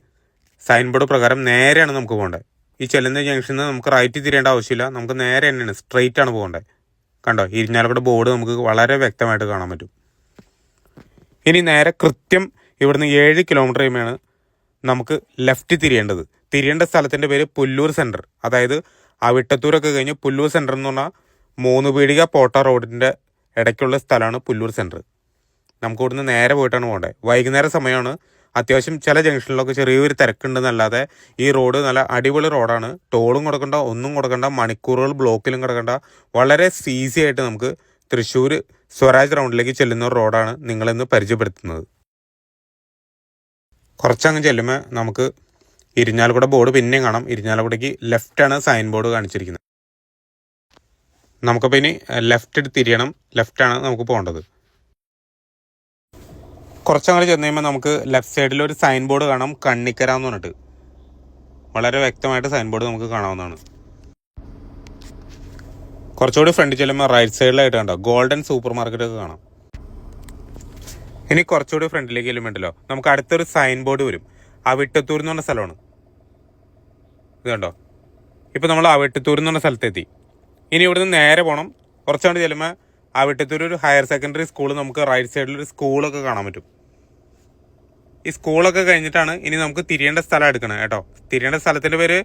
സൈൻ ബോർഡ് പ്രകാരം നേരെയാണ് നമുക്ക് പോകേണ്ടത്. ഈ ചെല്ലുന്ന ജംഗ്ഷനിൽ നിന്ന് നമുക്ക് റൈറ്റ് തിരിയേണ്ട ആവശ്യമില്ല. നമുക്ക് നേരെ തന്നെയാണ് സ്ട്രെയിറ്റ് ആണ് പോകേണ്ടത്. കണ്ടോ? ഇരിഞ്ഞാലക്കുട ബോർഡ് നമുക്ക് വളരെ വ്യക്തമായിട്ട് കാണാൻ പറ്റും. ഇനി നേരെ കൃത്യം ഇവിടുന്ന് ഏഴ് കിലോമീറ്റർ കഴിയുമ്പോഴാണ് നമുക്ക് ലെഫ്റ്റ് തിരിയേണ്ടത്. തിരിയേണ്ട സ്ഥലത്തിന്റെ പേര് പുല്ലൂർ സെന്റർ അതായത് അവിട്ടത്തൂരൊക്കെ കഴിഞ്ഞ് പുല്ലൂർ സെന്റർ എന്ന് പറഞ്ഞാൽ മൂന്ന് പീടിക പോട്ട റോഡിന്റെ ഇടയ്ക്കുള്ള സ്ഥലമാണ് പുല്ലൂർ സെന്റർ നമുക്ക് ഇവിടുന്ന് നേരെ പോയിട്ടാണ് പോകേണ്ടത് വൈകുന്നേര സമയമാണ്. അത്യാവശ്യം ചില ജംഗ്ഷനിലൊക്കെ ചെറിയൊരു തിരക്കുണ്ടെന്നല്ലാതെ ഈ റോഡ് നല്ല അടിപൊളി റോഡാണ്. ടോളും കൊടുക്കണ്ട ഒന്നും കൊടുക്കണ്ട മണിക്കൂറുകൾ ബ്ലോക്കിലും കിടക്കണ്ട. വളരെ ഈസി ആയിട്ട് നമുക്ക് തൃശ്ശൂർ സ്വരാജ് റൗണ്ടിലേക്ക് ചെല്ലുന്ന റോഡാണ് നിങ്ങളിന്ന് പരിചയപ്പെടുത്തുന്നത്. കുറച്ചങ്ങ് ചെല്ലുമ്പോൾ നമുക്ക് ഇരിഞ്ഞാലക്കുട ബോർഡ് പിന്നെയും കാണാം. ഇരിഞ്ഞാലക്കുടയ്ക്ക് ലെഫ്റ്റാണ് സൈൻ ബോർഡ് കാണിച്ചിരിക്കുന്നത്. നമുക്കപ്പോൾ ഇനി ലെഫ്റ്റ് എടുത്തിരിയണം ലെഫ്റ്റാണ് നമുക്ക് പോകേണ്ടത്. കുറച്ചങ്ങോട്ട് ചെന്ന് കഴിയുമ്പോൾ നമുക്ക് ലെഫ്റ്റ് സൈഡിൽ ഒരു സൈൻ ബോർഡ് കാണാം. കണ്ണിക്കര എന്ന് പറഞ്ഞിട്ട്. വളരെ വ്യക്തമായിട്ട് സൈൻ ബോർഡ് നമുക്ക് കാണാവുന്നതാണ്. കുറച്ചുകൂടി ഫ്രണ്ട് ചെല്ലുമ്പോൾ റൈറ്റ് സൈഡിലായിട്ട് കണ്ടോ? ഗോൾഡൻ സൂപ്പർ മാർക്കറ്റ് ഒക്കെ കാണാം. ഇനി കുറച്ചുകൂടി ഫ്രണ്ടിലേക്ക് ചെല്ലുമ്പോണ്ടല്ലോ നമുക്ക് അടുത്തൊരു സൈൻ ബോർഡ് വരും. അവിട്ടത്തൂർ എന്ന് പറഞ്ഞ സ്ഥലമാണ്. ഇത് കണ്ടോ? ഇപ്പം നമ്മൾ അവിട്ടത്തൂർ എന്ന് പറഞ്ഞ സ്ഥലത്തെത്തി. ഇനി ഇവിടുന്ന് നേരെ പോകണം കുറച്ചുകൊണ്ട് ചെല്ലുമ്പോൾ അവിട്ടത്തൂർ ഒരു ഹയർ സെക്കൻഡറി സ്കൂൾ നമുക്ക് റൈറ്റ് സൈഡിൽ ഒരു സ്കൂളൊക്കെ കാണാൻ പറ്റും. ഈ സ്കൂളൊക്കെ കഴിഞ്ഞിട്ടാണ് ഇനി നമുക്ക് തിരിയേണ്ട സ്ഥലം എടുക്കണം കേട്ടോ. തിരിയേണ്ട സ്ഥലത്തിന്റെ പേര്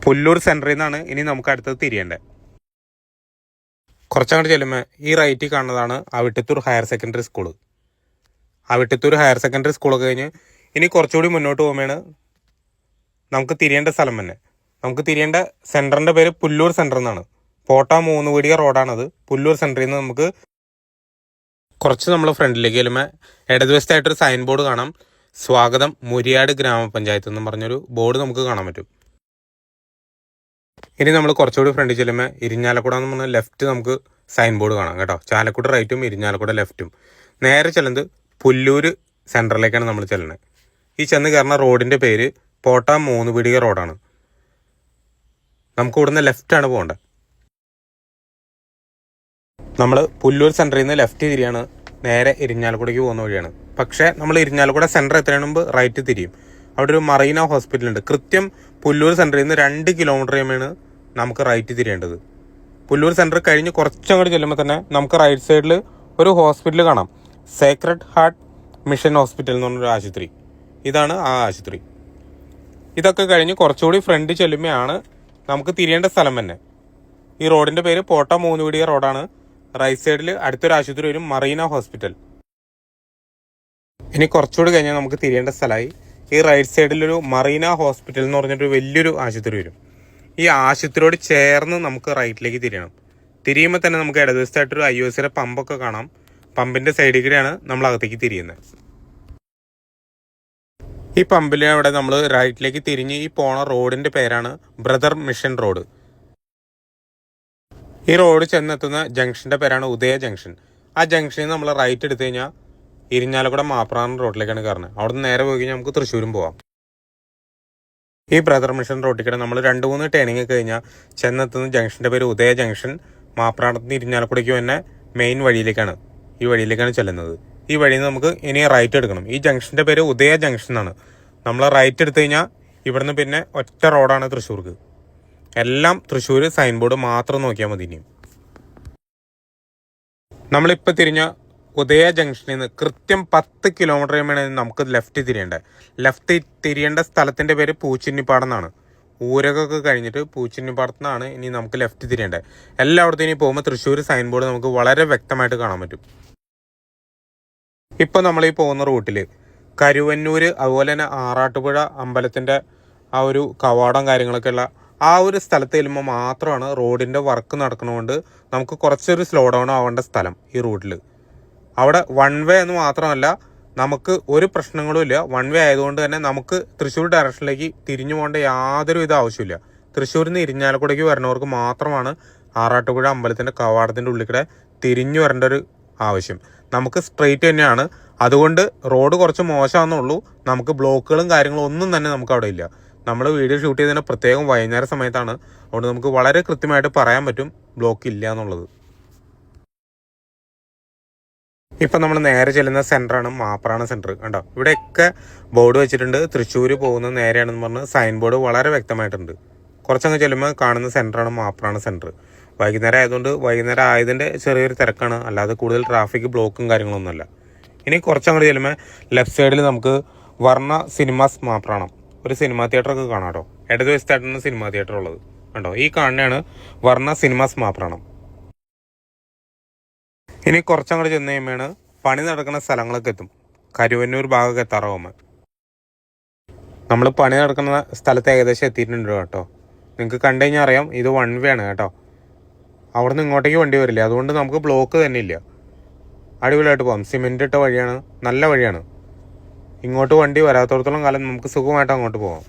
പുല്ലൂർ സെന്ററിൽ നിന്നാണ് ഇനി നമുക്ക് അടുത്തത് തിരിയേണ്ടത് കുറച്ചങ്ങോട്ട് ചെല്ലുമ്പോൾ ഈ റൈറ്റിൽ കാണുന്നതാണ് Avittathur higher secondary school Avittathur higher secondary സ്കൂളൊക്കെ കഴിഞ്ഞ് ഇനി കുറച്ചുകൂടി മുന്നോട്ട് പോകുമ്പോഴാണ് നമുക്ക് തിരിയേണ്ട സ്ഥലം തന്നെ. നമുക്ക് തിരിയേണ്ട സെന്ററിന്റെ പേര് പുല്ലൂർ സെന്റർ എന്നാണ്. പോട്ട മൂന്ന് വീടിയ റോഡാണത് പുല്ലൂർ സെന്ററിൽ നിന്ന് നമുക്ക് കുറച്ച് നമ്മൾ ഫ്രണ്ടിലേക്ക് ചെല്ലുമ്പോൾ ഇടതുവശത്തായിട്ടൊരു സൈൻ ബോർഡ് കാണാം. സ്വാഗതം മുരിയാട് ഗ്രാമപഞ്ചായത്ത് എന്നും പറഞ്ഞൊരു ബോർഡ് നമുക്ക് കാണാൻ പറ്റും. ഇനി നമ്മൾ കുറച്ചുകൂടി ഫ്രണ്ടിൽ ചെല്ലുമ്പോൾ ഇരിഞ്ഞാലക്കുട എന്ന് പറഞ്ഞാൽ ലെഫ്റ്റ് നമുക്ക് സൈൻ ബോർഡ് കാണാം കേട്ടോ. ചാലക്കുട റൈറ്റും ഇരിഞ്ഞാലക്കുട ലെഫ്റ്റും നേരെ ചെല്ലുന്നത് പുല്ലൂർ സെന്ററിലേക്കാണ് നമ്മൾ ചെല്ലുന്നത്. ഈ ചെന്ന് കയറുന്ന റോഡിന്റെ പേര് പോട്ട മൂന്ന് പീടിക റോഡാണ് നമുക്ക് ഇവിടുന്ന് ലെഫ്റ്റാണ് പോകേണ്ടത്. നമ്മൾ പുല്ലൂർ സെന്ററിൽ നിന്ന് ലെഫ്റ്റ് തിരിയാണ് നേരെ ഇരിഞ്ഞാലക്കുടയ്ക്ക് പോകുന്ന വഴിയാണ്. പക്ഷേ നമ്മൾ ഇരിഞ്ഞാലക്കുട സെന്റർ എത്തുന്നതിന് മുമ്പ് റൈറ്റ് തിരിയും. അവിടെ ഒരു മറീന ഹോസ്പിറ്റൽ ഉണ്ട്. കൃത്യം പുല്ലൂർ സെന്ററിൽ നിന്ന് രണ്ട് കിലോമീറ്റർ കഴിയുമ്പോഴാണ് നമുക്ക് റൈറ്റ് തിരിയേണ്ടത്. പുല്ലൂർ സെന്റർ കഴിഞ്ഞ് കുറച്ചങ്ങോട്ട് ചെല്ലുമ്പോൾ തന്നെ നമുക്ക് റൈറ്റ് സൈഡിൽ ഒരു ഹോസ്പിറ്റൽ കാണാം. സേക്രഡ് ഹാർട്ട് മിഷൻ ഹോസ്പിറ്റൽ എന്ന് പറഞ്ഞൊരു ആശുപത്രി. ഇതാണ് ആ ആശുപത്രി. ഇതൊക്കെ കഴിഞ്ഞ് കുറച്ചുകൂടി ഫ്രണ്ട് ചെല്ലുമ്പോഴാണ് നമുക്ക് തിരിയേണ്ട സ്ഥലം തന്നെ. ഈ റോഡിന്റെ പേര് പോട്ട മൂന്നുപിടിയ റോഡാണ് റൈറ്റ് സൈഡിൽ അടുത്തൊരു ആശുപത്രി വരും മറീന ഹോസ്പിറ്റൽ. ഇനി കുറച്ചുകൂടി കഴിഞ്ഞാൽ നമുക്ക് തിരിയേണ്ട സ്ഥലമായി. ഈ റൈറ്റ് സൈഡിലൊരു മറീന ഹോസ്പിറ്റൽ എന്ന് പറഞ്ഞിട്ട് വലിയൊരു ആശുപത്രി വരും. ഈ ആശുപത്രിയോട് ചേർന്ന് നമുക്ക് റൈറ്റിലേക്ക് തിരിയണം. തിരിയുമ്പോൾ തന്നെ നമുക്ക് ഇടതുവശത്തായിട്ടൊരു ഐ ഒ സിയുടെ പമ്പൊക്കെ കാണാം. പമ്പിന്റെ സൈഡിൽ കൂടെയാണ് നമ്മൾ അകത്തേക്ക് തിരിയുന്നത്. ഈ പമ്പിൽ അവിടെ നമ്മൾ റൈറ്റിലേക്ക് തിരിഞ്ഞ് ഈ പോണ റോഡിന്റെ പേരാണ് ബ്രദർ മിഷൻ റോഡ്. ഈ റോഡ് ചെന്നെത്തുന്ന ജംഗ്ഷന്റെ പേരാണ് ഉദയ ജംഗ്ഷൻ. ആ ജംഗ്ഷനിൽ നമ്മൾ റൈറ്റ് എടുത്തു കഴിഞ്ഞാൽ ഇരിഞ്ഞാലക്കുട മാപ്രാൻ റോഡിലേക്കാണ് കയറുന്നത് അവിടെ നിന്ന് നേരെ പോയി കഴിഞ്ഞാൽ നമുക്ക് തൃശ്ശൂരും പോവാം. ഈ ബ്രദർ മിഷൻ റോഡിൽ നമ്മൾ രണ്ട് മൂന്ന് ടേണിങ് കഴിഞ്ഞാൽ ചെന്നെത്തുന്ന ജംഗ്ഷന്റെ പേര് ഉദയ ജംഗ്ഷൻ. മാപ്രാണത്ത് നിന്ന് ഇരിഞ്ഞാലക്കുടയ്ക്ക് തന്നെ മെയിൻ വഴിയിലേക്കാണ് ഈ വഴിയിലേക്കാണ് ചെല്ലുന്നത്. ഈ വഴിയിൽ നിന്ന് നമുക്ക് ഇനി റൈറ്റ് എടുക്കണം. ഈ ജംഗ്ഷന്റെ പേര് ഉദയ ജംഗ്ഷൻ എന്നാണ് നമ്മൾ റൈറ്റ് എടുത്തു കഴിഞ്ഞാൽ ഇവിടുന്ന് പിന്നെ ഒറ്റ റോഡാണ് തൃശ്ശൂർക്ക്. എല്ലാം തൃശ്ശൂർ സൈൻ ബോർഡ് മാത്രം നോക്കിയാൽ മതി ഇനിയും. നമ്മളിപ്പോൾ തിരിഞ്ഞ ഉദയ ജംഗ്ഷനിൽ നിന്ന് കൃത്യം പത്ത് കിലോമീറ്റർ കഴിയുമ്പോഴാണ് നമുക്ക് ലെഫ്റ്റ് തിരിയേണ്ടത് ലെഫ്റ്റ് തിരിയേണ്ട സ്ഥലത്തിന്റെ പേര് പൂച്ചിന്നിപ്പാടം എന്നാണ്. ഊരകൊക്കെ കഴിഞ്ഞിട്ട് പൂച്ചിന്നിപ്പാടത്തു നിന്നാണ് ഇനി നമുക്ക് ലെഫ്റ്റ് തിരിയേണ്ടത് എല്ലായിടത്തും ഇനി പോകുമ്പോൾ തൃശ്ശൂർ സൈൻ ബോർഡ് നമുക്ക് വളരെ വ്യക്തമായിട്ട് കാണാൻ പറ്റും. ഇപ്പോൾ നമ്മൾ ഈ പോകുന്ന റൂട്ടിൽ കരുവന്നൂർ അതുപോലെ തന്നെ ആറാട്ടുപുഴ അമ്പലത്തിന്റെ ആ ഒരു കവാടം കാര്യങ്ങളൊക്കെ ഉള്ള ആ ഒരു സ്ഥലത്ത് ചെല്ലുമ്പോൾ മാത്രമാണ് റോഡിന്റെ വർക്ക് നടക്കുന്നതുകൊണ്ട് നമുക്ക് കുറച്ചൊരു സ്ലോ ഡൗൺ ആവേണ്ട സ്ഥലം ഈ റൂട്ടിൽ അവിടെ വൺ വേ എന്ന് മാത്രമല്ല നമുക്ക് ഒരു പ്രശ്നങ്ങളുമില്ല വൺ വേ ആയതുകൊണ്ട് തന്നെ നമുക്ക് തൃശ്ശൂർ ഡയറക്ഷനിലേക്ക് തിരിഞ്ഞു പോകേണ്ട യാതൊരു വിധ ആവശ്യമില്ല തൃശ്ശൂരിൽ നിന്ന് ഇരിഞ്ഞാലക്കുടയ്ക്ക് വരുന്നവർക്ക് മാത്രമാണ് ആറാട്ടുപുഴ അമ്പലത്തിന്റെ കവാടത്തിന്റെ ഉള്ളിൽ കൂടെ തിരിഞ്ഞു വരേണ്ട ഒരു ആവശ്യം. നമുക്ക് സ്ട്രെയിറ്റ് തന്നെയാണ്. അതുകൊണ്ട് റോഡ് കുറച്ച് മോശമാണെന്നുള്ളൂ. നമുക്ക് ബ്ലോക്കുകളും കാര്യങ്ങളും ഒന്നും തന്നെ നമുക്ക് അവിടെ ഇല്ല. നമ്മൾ വീഡിയോ ഷൂട്ട് ചെയ്തതിന് പ്രത്യേകം വൈകുന്നേര സമയത്താണ്. അതുകൊണ്ട് നമുക്ക് വളരെ കൃത്യമായിട്ട് പറയാൻ പറ്റും ബ്ലോക്ക് ഇല്ല എന്നുള്ളത്. ഇപ്പം നമ്മൾ നേരെ ചെല്ലുന്ന സെന്ററാണ് മാപ്രാണ സെന്റർ കണ്ടോ? ഇവിടെയൊക്കെ ബോർഡ് വെച്ചിട്ടുണ്ട്. തൃശ്ശൂർ പോകുന്ന നേരെയാണെന്ന് പറഞ്ഞ് സൈൻ ബോർഡ് വളരെ വ്യക്തമായിട്ടുണ്ട്. കുറച്ചങ്ങ് ചെല്ലുമ്പോൾ കാണുന്ന സെന്ററാണ് മാപ്രാണ സെന്റർ വൈകുന്നേരം ആയതുകൊണ്ട് വൈകുന്നേരം ആയതിന്റെ ചെറിയൊരു തിരക്കാണ്. അല്ലാതെ കൂടുതൽ ട്രാഫിക് ബ്ലോക്കും കാര്യങ്ങളൊന്നുമല്ല. ഇനി കുറച്ചങ്ങോട്ട് ചെല്ലുമ്പോൾ ലെഫ്റ്റ് സൈഡിൽ നമുക്ക് വർണ സിനിമാസ് മാപ്രാണം. ഒരു സിനിമാ തിയേറ്ററൊക്കെ കാണാം കേട്ടോ. ഇടതുവശത്തായിട്ടാണ് സിനിമാ തിയേറ്റർ ഉള്ളത്. കണ്ടോ? ഈ കാണുന്നതാണ് വർണ സിനിമാസ് മാപ്രണം ഇനി കുറച്ചങ്ങോട്ട് ചെന്ന് കഴിയുമ്പോൾ പണി നടക്കുന്ന സ്ഥലങ്ങളൊക്കെ എത്തും. കരുവന്നൂർ ഭാഗമൊക്കെ എത്താറാവുമ്പോൾ നമ്മൾ പണി നടക്കുന്ന സ്ഥലത്ത് ഏകദേശം എത്തിയിട്ടുണ്ട് കേട്ടോ. നിങ്ങൾക്ക് കണ്ടു കഴിഞ്ഞാൽ അറിയാം ഇത് വൺ വേ ആണ് കേട്ടോ. അവിടെ നിന്ന് ഇങ്ങോട്ടേക്ക് വണ്ടി വരില്ല. അതുകൊണ്ട് നമുക്ക് ബ്ലോക്ക് തന്നെ ഇല്ല. അടിപൊളിയായിട്ട് പോകാം സിമെന്റ് ഇട്ട വഴിയാണ് നല്ല വഴിയാണ്. ഇങ്ങോട്ട് വണ്ടി വരാത്തോടത്തോളം കാലം നമുക്ക് സുഖമായിട്ട് അങ്ങോട്ട് പോകാം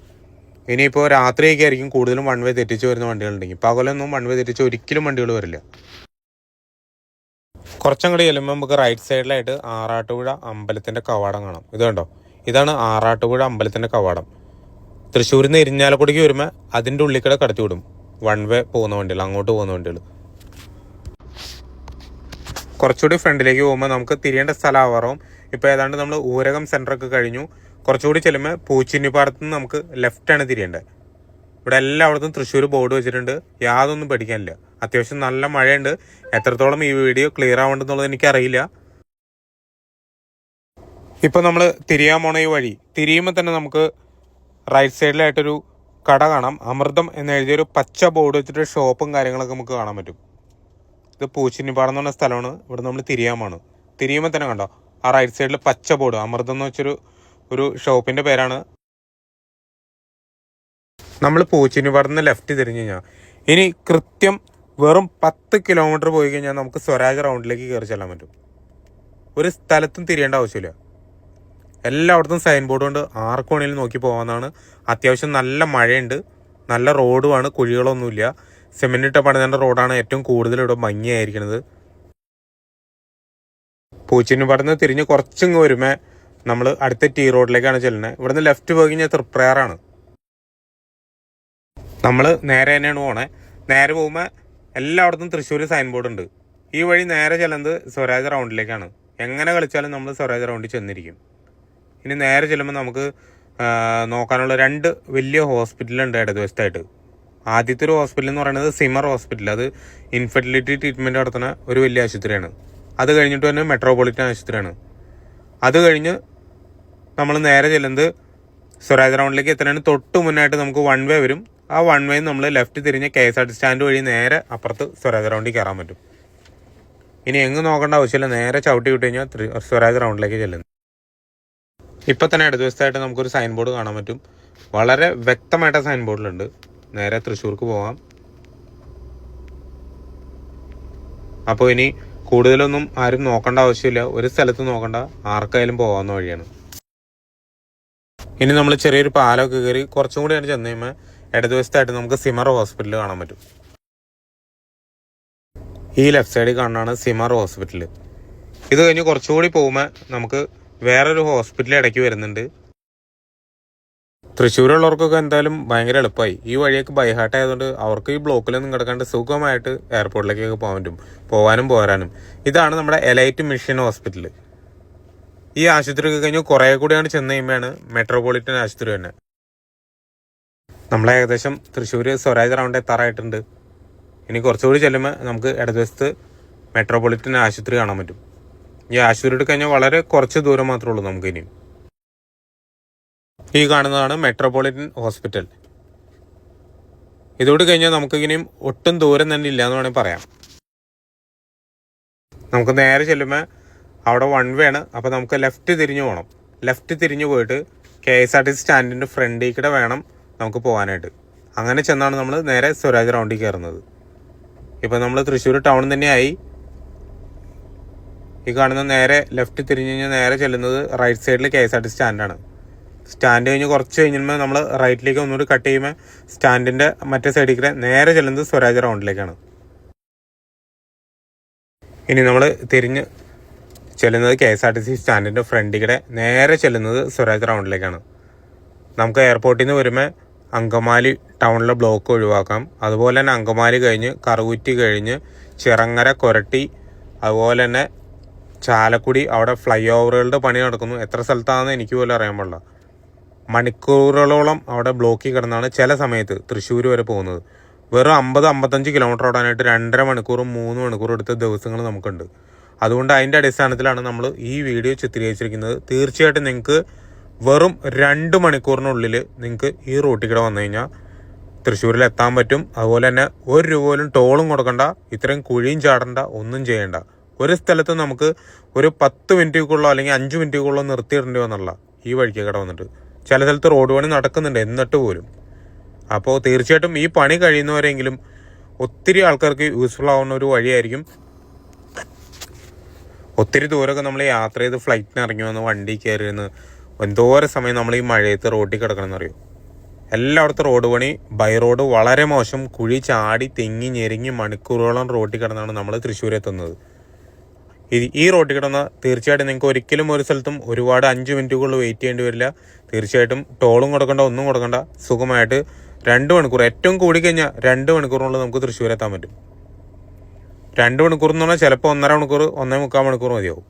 ഇനിയിപ്പോൾ രാത്രിയൊക്കെ ആയിരിക്കും കൂടുതലും വൺ വേ തെറ്റിച്ച് വരുന്ന വണ്ടികളുണ്ടെങ്കിൽ. പകലൊന്നും വൺ വേ തെറ്റിച്ച് ഒരിക്കലും വണ്ടികൾ വരില്ല. കുറച്ചും കൂടി ചെല്ലുമ്പോൾ നമുക്ക് റൈറ്റ് സൈഡിലായിട്ട് ആറാട്ടുപുഴ അമ്പലത്തിന്റെ കവാടം കാണാം. ഇത് കണ്ടോ? ഇതാണ് ആറാട്ടുപുഴ അമ്പലത്തിന്റെ കവാടം. തൃശ്ശൂരിൽ നിന്ന് ഇരിഞ്ഞാലക്കുടിക്ക് വരുമ്പോൾ അതിന്റെ ഉള്ളിൽ കൂടെ കടത്തി വിടും വൺ വേ പോകുന്ന വണ്ടികൾ അങ്ങോട്ട് പോകുന്ന വണ്ടികൾ. കുറച്ചുകൂടി ഫ്രണ്ടിലേക്ക് പോകുമ്പോൾ നമുക്ക് തിരിയേണ്ട സ്ഥലം ആവാറും ഇപ്പോൾ ഏതാണ്ട് നമ്മൾ ഊരകം സെന്ററൊക്കെ കഴിഞ്ഞു. കുറച്ചുകൂടി ചെല്ലുമ്പോൾ പൂച്ചിന്നിപ്പാടത്ത് നിന്ന് നമുക്ക് ലെഫ്റ്റാണ് തിരിയേണ്ടത്. ഇവിടെ എല്ലായിടത്തും തൃശ്ശൂർ ബോർഡ് വെച്ചിട്ടുണ്ട്. യാതൊന്നും പഠിക്കാനില്ല അത്യാവശ്യം നല്ല മഴയുണ്ട്. എത്രത്തോളം ഈ വീഡിയോ ക്ലിയർ ആവേണ്ടെന്നുള്ളത് എനിക്കറിയില്ല. ഇപ്പോൾ നമ്മൾ തിരിയാൻ പോണ ഈ വഴി തിരിയുമ്പോൾ തന്നെ നമുക്ക് റൈറ്റ് സൈഡിലായിട്ടൊരു കട കാണാം. അമൃതം എന്ന് എഴുതിയൊരു പച്ച ബോർഡ് വെച്ചിട്ട് ഷോപ്പും കാര്യങ്ങളൊക്കെ നമുക്ക് കാണാൻ പറ്റും. ഇത് പൂച്ചിനിപ്പാടം എന്ന് പറഞ്ഞ സ്ഥലമാണ്. ഇവിടെ നമ്മൾ തിരിയാൻ പോണ് തിരിയുമ്പോൾ തന്നെ കണ്ടോ? ആ റൈറ്റ് സൈഡിൽ പച്ച ബോർഡ് അമൃതം എന്ന് വെച്ചൊരു ഒരു ഷോപ്പിന്റെ പേരാണ്. നമ്മൾ പൂച്ചിനിപ്പാടം നിന്ന് ലെഫ്റ്റ് തിരിഞ്ഞു കഴിഞ്ഞാൽ ഇനി കൃത്യം വെറും പത്ത് കിലോമീറ്റർ പോയി കഴിഞ്ഞാൽ നമുക്ക് സ്വരാജ് റൗണ്ടിലേക്ക് കയറി ചെല്ലാൻ പറ്റും. ഒരു സ്ഥലത്തും തിരിയേണ്ട ആവശ്യമില്ല. എല്ലായിടത്തും സൈൻ ബോർഡ് കൊണ്ട് ആർക്കോണിൽ നോക്കി പോകാവുന്നതാണ് അത്യാവശ്യം നല്ല മഴയുണ്ട്. നല്ല റോഡുമാണ് കുഴികളൊന്നുമില്ല. സിമെന്റ് ഇട്ട പണിതേണ്ട റോഡാണ് ഏറ്റവും കൂടുതൽ ഇവിടെ ഭംഗിയായിരിക്കുന്നത് പൂച്ചിനിപ്പാടന്ന് തിരിഞ്ഞ് കുറച്ചിങ്ങ് വരുമേ നമ്മൾ അടുത്ത ടീ റോഡിലേക്കാണ് ചെല്ലുന്നത് ഇവിടുന്ന് ലെഫ്റ്റ് പോയി കഴിഞ്ഞാൽ തൃപ്രയാറാണ്. നമ്മൾ നേരെ തന്നെയാണ് പോണേ. നേരെ പോകുമ്പോൾ എല്ലായിടത്തും തൃശ്ശൂർ സൈൻ ബോർഡ് ഉണ്ട്. ഈ വഴി നേരെ ചെല്ലുന്നത് സ്വരാജ് റൗണ്ടിലേക്കാണ്. എങ്ങനെ കളിച്ചാലും നമ്മൾ സ്വരാജ് റൗണ്ടിൽ ചെന്നിരിക്കും. ഇനി നേരെ ചെല്ലുമ്പോൾ നമുക്ക് നോക്കാനുള്ള രണ്ട് വലിയ ഹോസ്പിറ്റലുണ്ട് ഇടതുവശത്തായിട്ട്. ആദ്യത്തെ ഒരു ഹോസ്പിറ്റൽ എന്ന് പറയുന്നത് സിമർ ഹോസ്പിറ്റൽ അത് ഇൻഫെർട്ടിലിറ്റി ട്രീറ്റ്മെന്റ് നടത്തുന്ന ഒരു വലിയ ആശുപത്രിയാണ്. അത് കഴിഞ്ഞിട്ട് തന്നെ മെട്രോപൊളിറ്റൻ ആശുപത്രിയാണ്. അത് കഴിഞ്ഞ് നമ്മൾ നേരെ ചെല്ലുന്നത് സ്വരാജ് റൗണ്ടിലേക്ക് എത്തുന്നതിന് തൊട്ട് മുന്നായിട്ട് നമുക്ക് വൺ വേ വരും. ആ വൺ വേ നമ്മൾ ലെഫ്റ്റ് തിരിഞ്ഞ് K S R T stand വഴി നേരെ അപ്പുറത്ത് സ്വരാജ് റൗണ്ടിൽ കയറാൻ പറ്റും. ഇനി എങ്ങ് നോക്കേണ്ട ആവശ്യമില്ല. നേരെ ചവിട്ടി വിട്ട് കഴിഞ്ഞാൽ സ്വരാജ് റൗണ്ടിലേക്ക് ചെല്ലുന്നു ഇപ്പം തന്നെ അടുത്ത ദിവസമായിട്ട് നമുക്കൊരു സൈൻ ബോർഡ് കാണാൻ പറ്റും. വളരെ വ്യക്തമായിട്ട് സൈൻ ബോർഡിലുണ്ട് നേരെ തൃശ്ശൂർക്ക് പോകാം അപ്പോൾ ഇനി കൂടുതലൊന്നും ആരും നോക്കേണ്ട ആവശ്യമില്ല. ഒരു സ്ഥലത്ത് നോക്കണ്ട. ആർക്കായാലും പോകാവുന്ന വഴിയാണ്. ഇനി നമ്മൾ ചെറിയൊരു പാലമൊക്കെ കയറി കുറച്ചും ആണ് ചെന്ന് കഴിയുമ്പോൾ ഇടതുവശത്തായിട്ട് നമുക്ക് സിമർ ഹോസ്പിറ്റൽ കാണാൻ പറ്റും. ഈ ലെഫ്റ്റ് സൈഡിൽ കാണാണ് സിമർ ഹോസ്പിറ്റൽ ഇത് കഴിഞ്ഞ് കുറച്ചുകൂടി പോകുമ്പോൾ നമുക്ക് വേറൊരു ഹോസ്പിറ്റൽ ഇടയ്ക്ക് വരുന്നുണ്ട്. തൃശ്ശൂരുള്ളവർക്കൊക്കെ എന്തായാലും ഭയങ്കര എളുപ്പമായി ഈ വഴിയൊക്കെ ബൈഹാർട്ട് ആയതുകൊണ്ട് അവർക്ക് ഈ ബ്ലോക്കിലൊന്നും കിടക്കാണ്ട് സുഖമായിട്ട് എയർപോർട്ടിലേക്കൊക്കെ പോകാൻ പറ്റും. പോകാനും പോരാനും. ഇതാണ് നമ്മുടെ എലൈറ്റ് മിഷൻ ഹോസ്പിറ്റൽ ഈ ആശുപത്രി ഒക്കെ കഴിഞ്ഞ് കുറേ കൂടിയാണ് ചെന്ന് കഴിയുമ്പോഴാണ് മെട്രോപൊളിറ്റൻ ആശുപത്രി തന്നെ നമ്മളെ ഏകദേശം തൃശ്ശൂർ സ്വരാജ് റൗണ്ട് എത്താറായിട്ടുണ്ട്. ഇനി കുറച്ചുകൂടി ചെല്ലുമ്പോൾ നമുക്ക് ഇടതുവശത്ത് മെട്രോപൊളിറ്റൻ ആശുപത്രി കാണാൻ പറ്റും. ഈ ആശുപത്രി കഴിഞ്ഞാൽ വളരെ കുറച്ച് ദൂരം മാത്രമേ ഉള്ളൂ നമുക്ക് ഇനിയും. ഈ കാണുന്നതാണ് മെട്രോപൊളിറ്റൻ ഹോസ്പിറ്റൽ ഇതോട് കഴിഞ്ഞാൽ നമുക്ക് ഇനിയും ഒട്ടും ദൂരം തന്നെ ഇല്ല എന്ന് വേണമെങ്കിൽ പറയാം. നമുക്ക് നേരെ ചെല്ലുമ്പോൾ അവിടെ വൺ വേ ആണ്. അപ്പോൾ നമുക്ക് ലെഫ്റ്റ് തിരിഞ്ഞു പോകണം ലെഫ്റ്റ് തിരിഞ്ഞു പോയിട്ട് K S R T C സ്റ്റാൻഡിന്റെ ഫ്രണ്ടിൽ വേണം നമുക്ക് പോകാനായിട്ട് അങ്ങനെ ചെന്നാണ് നമ്മൾ നേരെ സ്വരാജ് റൗണ്ടിൽ കയറുന്നത് ഇപ്പം നമ്മൾ തൃശ്ശൂർ ടൗൺ തന്നെയായി ഈ കാണുന്ന നേരെ ലെഫ്റ്റ് തിരിഞ്ഞ് കഴിഞ്ഞാൽ നേരെ ചെല്ലുന്നത് റൈറ്റ് സൈഡിൽ K S R T C സ്റ്റാൻഡാണ് stand കഴിഞ്ഞ് കുറച്ച് കഴിഞ്ഞുമ്പോൾ നമ്മൾ റൈറ്റിലേക്ക് ഒന്നുകൂടി കട്ട് ചെയ്യുമ്പോൾ സ്റ്റാൻഡിന്റെ മറ്റേ സൈഡിൽ നേരെ ചെല്ലുന്നത് സ്വരാജ് റൗണ്ടിലേക്കാണ്. ഇനി നമ്മൾ തിരിഞ്ഞ് ചെല്ലുന്നത് K S R T C സ്റ്റാൻഡിന്റെ ഫ്രണ്ടിൽ കൂടെ നേരെ ചെല്ലുന്നത് സ്വരാജ് റൗണ്ടിലേക്കാണ്. നമുക്ക് എയർപോർട്ടിൽ നിന്ന് വരുമ്പോൾ അങ്കമാലി ടൗണിലെ ബ്ലോക്ക് ഒഴിവാക്കാം. അതുപോലെ തന്നെ അങ്കമാലി കഴിഞ്ഞ് കറുകുറ്റി കഴിഞ്ഞ് ചിറങ്ങര കൊരട്ടി അതുപോലെ തന്നെ ചാലക്കുടി അവിടെ ഫ്ലൈ ഓവറുകളുടെ പണി നടക്കുന്നു. എത്ര സ്ഥലത്താണെന്ന് എനിക്ക് പോലും അറിയാൻ പാടില്ല. മണിക്കൂറുകളോളം അവിടെ ബ്ലോക്കിൽ കിടന്നാണ് ചില സമയത്ത് തൃശ്ശൂർ വരെ പോകുന്നത്. വെറും അമ്പത് അമ്പത്തഞ്ച് കിലോമീറ്റർ ഓടാനായിട്ട് രണ്ടര മണിക്കൂറും മൂന്ന് മണിക്കൂറും എടുത്ത ദിവസങ്ങൾ നമുക്കുണ്ട്. അതുകൊണ്ട് അതിന്റെ അടിസ്ഥാനത്തിലാണ് നമ്മൾ ഈ വീഡിയോ ചിത്രീകരിച്ചിരിക്കുന്നത്. തീർച്ചയായിട്ടും നിങ്ങൾക്ക് വെറും രണ്ട് മണിക്കൂറിനുള്ളിൽ നിങ്ങൾക്ക് ഈ റൂട്ടിൽ കൂടെ വന്നു കഴിഞ്ഞാൽ തൃശ്ശൂരിൽ എത്താൻ പറ്റും. അതുപോലെ തന്നെ ഒരു രൂപ പോലും ടോളും കൊടുക്കണ്ട ഇത്രയും കുഴിയും ചാടണ്ട ഒന്നും ചെയ്യണ്ട. ഒരു സ്ഥലത്ത് നമുക്ക് ഒരു പത്ത് മിനിറ്റുകളോ അല്ലെങ്കിൽ അഞ്ച് മിനിറ്റുകളോ നിർത്തിയിടേണ്ടി വന്നുള്ള ഈ വഴിക്ക് കട വന്നിട്ട്. ചില സ്ഥലത്ത് റോഡ് പണി നടക്കുന്നുണ്ട് എന്നിട്ട് പോലും അപ്പോൾ തീർച്ചയായിട്ടും ഈ പണി കഴിയുന്നവരെങ്കിലും ഒത്തിരി ആൾക്കാർക്ക് യൂസ്ഫുൾ ആവുന്ന ഒരു വഴിയായിരിക്കും. ഒത്തിരി ദൂരമൊക്കെ നമ്മൾ യാത്ര ചെയ്ത് ഫ്ലൈറ്റിന് ഇറങ്ങി വന്ന് വണ്ടി കയറി നിന്ന് എന്തോരം സമയം നമ്മൾ ഈ മഴയത്ത് റോഡിൽ കിടക്കണം അറിയോ? എല്ലായിടത്തും റോഡ് പണി ബൈ റോഡ് വളരെ മോശം കുഴി ചാടി തെങ്ങി ഞെരിങ്ങി മണിക്കൂറുകളോളം റോഡിൽ കിടന്നാണ് നമ്മൾ തൃശ്ശൂർ എത്തുന്നത്. ഈ റോഡിൽ കിടന്ന തീർച്ചയായിട്ടും നിങ്ങൾക്ക് ഒരിക്കലും ഒരു സ്ഥലത്തും ഒരുപാട് അഞ്ച് മിനിറ്റുകൾ വെയിറ്റ് ചെയ്യേണ്ടി വരില്ല. തീർച്ചയായിട്ടും ടോളും കൊടുക്കണ്ട ഒന്നും കൊടുക്കണ്ട. സുഖമായിട്ട് രണ്ട് മണിക്കൂർ ഏറ്റവും കൂടി കഴിഞ്ഞാൽ രണ്ട് മണിക്കൂറിനുള്ളിൽ നമുക്ക് തൃശ്ശൂർ എത്താൻ പറ്റും. രണ്ട് മണിക്കൂർ എന്ന് പറഞ്ഞാൽ ചിലപ്പോൾ ഒന്നര മണിക്കൂർ ഒന്നേ മുക്കാൽ മണിക്കൂർ മതിയാവും.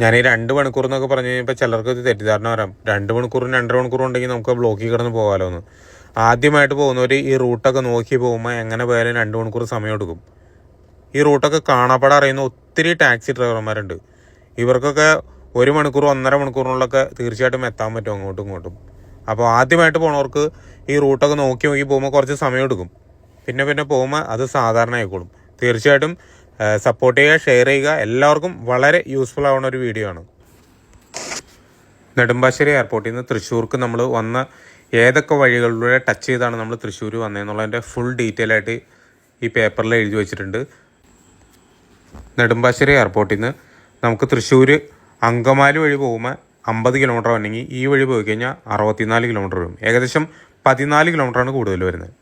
ഞാൻ ഈ രണ്ട് മണിക്കൂർ എന്നൊക്കെ പറഞ്ഞു കഴിഞ്ഞപ്പോൾ ചിലർക്ക് ഇത് തെറ്റിദ്ധാരണ വരാം. രണ്ട് മണിക്കൂറും രണ്ടര മണിക്കൂർ ഉണ്ടെങ്കിൽ നമുക്ക് ബ്ലോക്കിൽ കിടന്ന് പോകാമല്ലോ എന്ന് ആദ്യമായിട്ട് പോകുന്നവർ ഈ റൂട്ടൊക്കെ നോക്കി പോകുമ്പോൾ എങ്ങനെ പോയാലും രണ്ട് മണിക്കൂർ സമയം എടുക്കും. ഈ റൂട്ടൊക്കെ കാണാപ്പാടെ അറിയുന്ന ഒത്തിരി ടാക്സി ഡ്രൈവർമാരുണ്ട്. ഇവർക്കൊക്കെ ഒരു മണിക്കൂർ ഒന്നര മണിക്കൂറിനുള്ളൊക്കെ തീർച്ചയായിട്ടും എത്താൻ പറ്റും അങ്ങോട്ടും ഇങ്ങോട്ടും. അപ്പോൾ ആദ്യമായിട്ട് പോണവർക്ക് ഈ റൂട്ടൊക്കെ നോക്കി നോക്കി പോകുമ്പോൾ കുറച്ച് സമയം എടുക്കും പിന്നെ പിന്നെ പോകുമ്പോൾ അത് സാധാരണ ആയിക്കോളും. തീർച്ചയായിട്ടും സപ്പോർട്ട് ചെയ്യുക ഷെയർ ചെയ്യുക എല്ലാവർക്കും വളരെ യൂസ്ഫുൾ ആവുന്ന ഒരു വീഡിയോ ആണ്. നെടുമ്പാശ്ശേരി എയർപോർട്ടിൽ നിന്ന് തൃശ്ശൂർക്ക് നമ്മൾ വന്ന ഏതൊക്കെ വഴികളിലൂടെ ടച്ച് ചെയ്താണ് നമ്മൾ തൃശ്ശൂർ വന്നതെന്നുള്ളതിന്റെ ഫുൾ ഡീറ്റെയിൽ ആയിട്ട് ഈ പേപ്പറിൽ എഴുതി വെച്ചിട്ടുണ്ട്. നെടുമ്പാശ്ശേരി എയർപോർട്ടിൽ നിന്ന് നമുക്ക് തൃശ്ശൂർ അങ്കമാലി വഴി പോകുമ്പോൾ അമ്പത് കിലോമീറ്റർ വന്നെങ്കിൽ ഈ വഴി പോയി കഴിഞ്ഞാൽ അറുപത്തിനാല് കിലോമീറ്റർ വരും. ഏകദേശം പതിനാല് കിലോമീറ്ററാണ് കൂടുതൽ വരുന്നത്.